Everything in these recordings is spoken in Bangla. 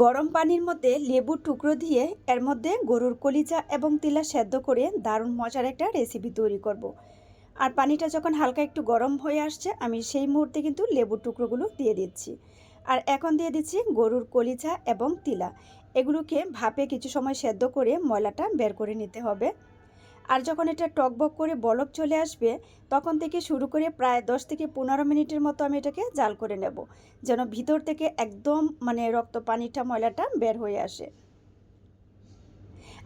গরম পানির মধ্যে লেবুর টুকরো দিয়ে এর মধ্যে গরুর কলিজা এবং তিলা সেদ্ধ করে দারুণ মজার একটা রেসিপি তৈরি করব। আর পানিটা যখন হালকা একটু গরম হয়ে আসছে, আমি সেই মুহূর্তে কিন্তু লেবুর টুকরোগুলো দিয়ে দিচ্ছি। আর এখন দিয়ে দিচ্ছি গরুর কলিজা এবং তিলা। এগুলোকে ভাপে কিছু সময় সেদ্ধ করে ময়লাটা বের করে নিতে হবে। আর যখন এটা টকবক করে বলক চলে আসবে, তখন থেকে শুরু করে প্রায় দশ থেকে পনেরো মিনিটের মতো আমি এটাকে জাল করে নেব, যেন ভিতর থেকে একদম মানে রক্ত পানিটা, ময়লাটা বের হয়ে আসে।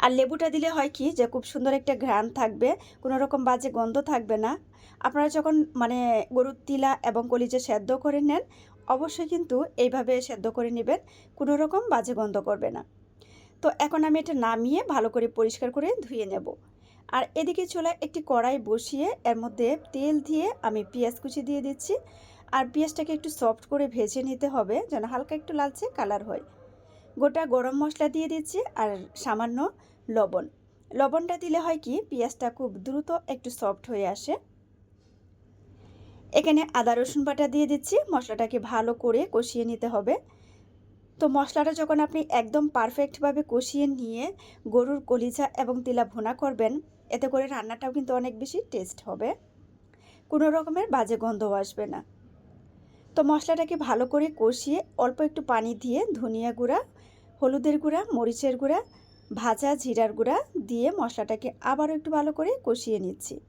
আর লেবুটা দিলে হয় কি যে, খুব সুন্দর একটা ঘ্রাণ থাকবে, কোনো রকম বাজে গন্ধ থাকবে না। আপনারা যখন মানে গরুর তিলা এবং কলিজা সেদ্ধ করে নেন, অবশ্যই কিন্তু এইভাবে সেদ্ধ করে নেবেন, কোনো রকম বাজে গন্ধ করবে না। তো এখন আমি এটা নামিয়ে ভালো করে পরিষ্কার করে ধুয়ে নেব। আর এদিকে চুলায় একটি কড়াই বসিয়ে এর মধ্যে তেল দিয়ে আমি পেঁয়াজ কুচি দিয়ে দিচ্ছি। আর পেঁয়াজটাকে একটু সফট করে ভেজে নিতে হবে যেন হালকা একটু লালচে কালার হয়। গোটা গরম মশলা দিয়ে দিচ্ছি আর সামান্য লবণ। লবণটা দিলে হয় কি, পেঁয়াজটা খুব দ্রুত একটু সফট হয়ে আসে। এখানে আদা, রসুন বাটা দিয়ে দিচ্ছি, মশলাটাকে ভালো করে কষিয়ে নিতে হবে। তো মশলাটা যখন আপনি একদম পারফেক্টভাবে কষিয়ে নিয়ে গরুর কলিজা এবং তিলা ভুনা করবেন এতে করে রান্নাটাও কিন্তু অনেক বেশি টেস্ট হবে। কোনো রকমের বাজে গন্ধ আসবে না। তো মশলাটাকে ভালো করে কষিয়ে অল্প একটু পানি দিয়ে ধনিয়া গুঁড়া, হলুদের গুঁড়া, মরিচের গুঁড়া, ভাজা জিরার গুঁড়া দিয়ে মশলাটাকে আবারও একটু ভালো করে কষিয়ে নিচ্ছি।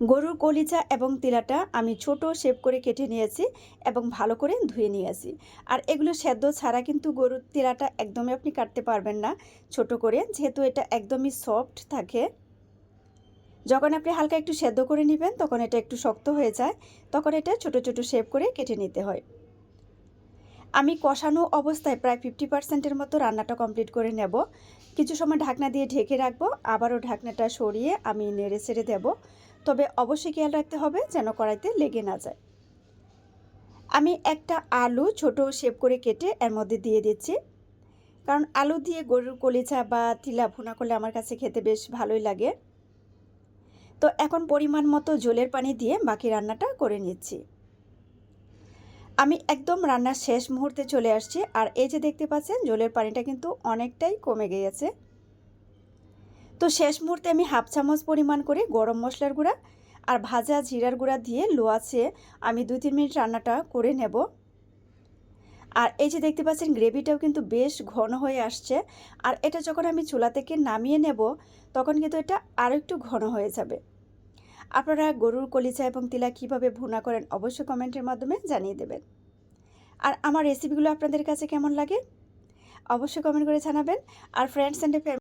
গরুর কলিজা এবং তিলাটা আমি ছোট শেপ করে কেটে নিয়েছি এবং ভালো করে ধুয়ে নিয়েছি। আর এগুলো সেদ্ধ ছাড়া কিন্তু গরুর তিলাটা একদমই আপনি কাটতে পারবেন না। ছোট করে, যেহেতু এটা একদমই সফট থাকে। যখন আপনি হালকা একটু সেদ্ধ করে নেবেন, তখন এটা একটু শক্ত হয়ে যায়। তখন এটা ছোট ছোট শেপ করে কেটে নিতে হয়। আমি কষানো অবস্থায় প্রায় ফিফটি পার্সেন্টের মতো রান্নাটা কমপ্লিট করে নেব। কিছু সময় ঢাকনা দিয়ে ঢেকে রাখব। আবারও ঢাকনাটা সরিয়ে আমি নেড়ে ছেড়ে দেবো। তবে অবশ্যই খেয়াল রাখতে হবে যেন কড়াইতে লেগে না যায়। আমি একটা আলু ছোট শেপ করে কেটে এর মধ্যে দিয়ে দিচ্ছি। কারণ আলু দিয়ে গরুর কলিচা বা তিলা ভুনা করলে আমার কাছে খেতে বেশ ভালোই লাগে। তো এখন পরিমাণ মতো জলের পানি দিয়ে বাকি রান্নাটা করে নিচ্ছি। আমি একদম রান্নার শেষ মুহূর্তে চলে আসছি আর এই যে দেখতে পাচ্ছেন, জলের পানিটা কিন্তু অনেকটাই কমে গিয়েছে। তো শেষ মুহূর্তে আমি হাফ চামচ পরিমাণ করে গরম মশলার গুঁড়া আর ভাজা জিরার গুঁড়া দিয়ে লোয়াছে আমি দুই তিন মিনিট রান্নাটা করে নেব। আর এই যে দেখতে পাচ্ছেন, গ্রেভিটাও কিন্তু বেশ ঘন হয়ে আসছে। আর এটা যখন আমি চুলা থেকে নামিয়ে নেব, তখন কিন্তু এটা আরও একটু ঘন হয়ে যাবে। আপনারা গরুর কলিচা এবং তিলা কীভাবে ভুনা করেন অবশ্যই কমেন্টের মাধ্যমে জানিয়ে দেবেন। আর আমার রেসিপিগুলো আপনাদের কাছে কেমন লাগে? অবশ্যই কমেন্ট করে জানাবেন। আর ফ্রেন্ডস অ্যান্ড